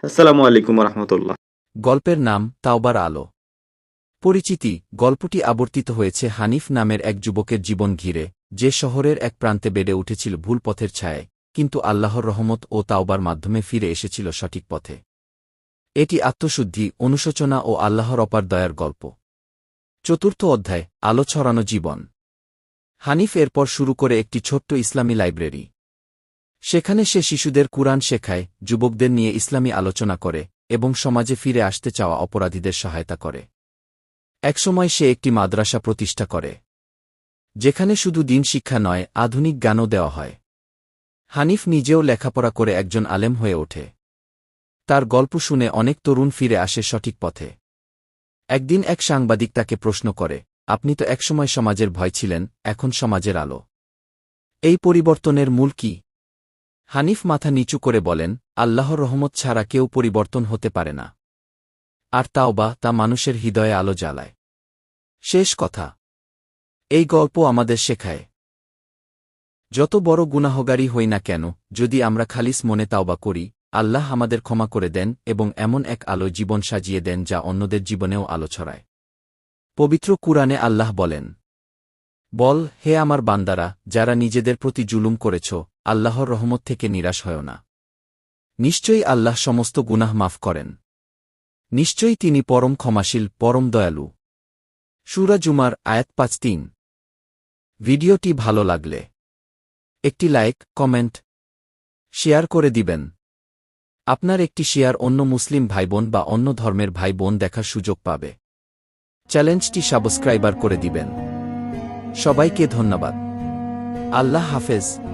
আসসালামু আলাইকুম রহমতুল্লাহ। গল্পের নাম তাওবার আলো। পরিচিতি, গল্পটি আবর্তিত হয়েছে হানিফ নামের এক যুবকের জীবন ঘিরে, যে শহরের এক প্রান্তে বেড়ে উঠেছিল ভুল পথের ছায় কিন্তু আল্লাহর রহমত ও তাওবার মাধ্যমে ফিরে এসেছিল সঠিক পথে। এটি আত্মশুদ্ধি, অনুশোচনা ও আল্লাহর অপার দয়ার গল্প। চতুর্থ অধ্যায়, আলো ছড়ানো জীবন। হানিফ এরপর শুরু করে একটি ছোট্ট ইসলামী লাইব্রেরি। সেখানে সে শিশুদের কুরআন শেখায়, যুবকদের নিয়ে ইসলামী আলোচনা করে এবং সমাজে ফিরে আসতে চাওয়া অপরাধীদের সহায়তা করে। একসময় সে একটি মাদ্রাসা প্রতিষ্ঠা করে, যেখানে শুধু দিন শিক্ষা নয়, আধুনিক জ্ঞানও দেওয়া হয়। হানিফ নিজেও লেখাপড়া করে একজন আলেম হয়ে ওঠে। তার গল্প শুনে অনেক তরুণ ফিরে আসে সঠিক পথে। একদিন এক সাংবাদিক তাকে প্রশ্ন করে, আপনি তো একসময় সমাজের ভয় ছিলেন, এখন সমাজের আলো। এই পরিবর্তনের মূল কি? হানিফ মাথা নিচু করে বলেন, আল্লাহর রহমত ছাড়া কেউ পরিবর্তন হতে পারে না। আর তাও বা তা মানুষের হৃদয়ে আলো জ্বালায়। শেষ কথা। এই গল্প আমাদের শেখায়। যত বড় গুনাহগারী হই না কেন, যদি আমরা খালিস মনে তাওবা করি, আল্লাহ আমাদের ক্ষমা করে দেন এবং এমন এক আলো জীবন সাজিয়ে দেন যা অন্যদের জীবনেও আলো ছড়ায়। পবিত্র কুরআনে আল্লাহ বলেন, বল, হে আমার বান্দারা, যারা নিজেদের প্রতি জুলুম করেছ আল্লাহর রহমত থেকে নিরাশ হয় না। নিশ্চয়ই আল্লাহ সমস্ত গুনাহ মাফ করেন। নিশ্চয়ই তিনি পরম ক্ষমাশীল, পরম দয়ালু। সুরা জুমার আয়াত পাঁচ তিন। ভিডিওটি ভালো লাগলে একটি লাইক, কমেন্ট, শেয়ার করে দিবেন। আপনার একটি শেয়ার অন্য মুসলিম ভাইবোন বা অন্য ধর্মের ভাই বোন দেখার সুযোগ পাবে। চ্যালেঞ্জটি সাবস্ক্রাইবার করে দিবেন। সবাইকে ধন্যবাদ। আল্লাহ হাফেজ।